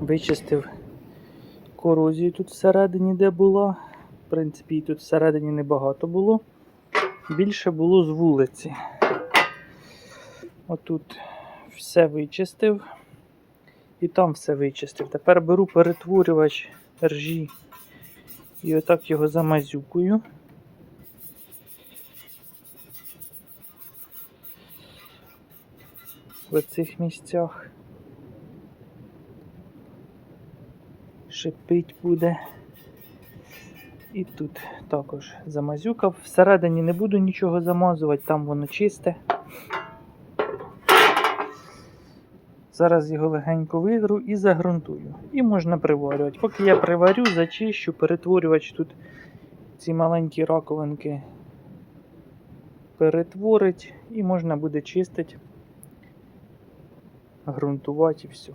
Вичистив корозію тут всередині, де була. В принципі, її тут всередині небагато було. Більше було з вулиці. Отут все вичистив. І там все вичистив. Тепер беру перетворювач ржі і отак його замазюкую. В оцих місцях. Шипить буде. І тут також замазюкав. Всередині не буду нічого замазувати, там воно чисте. Зараз його легенько витру і загрунтую. І можна приварювати. Поки я приварю, зачищу, перетворювач тут ці маленькі раковинки перетворить і можна буде чистити, грунтувати і все.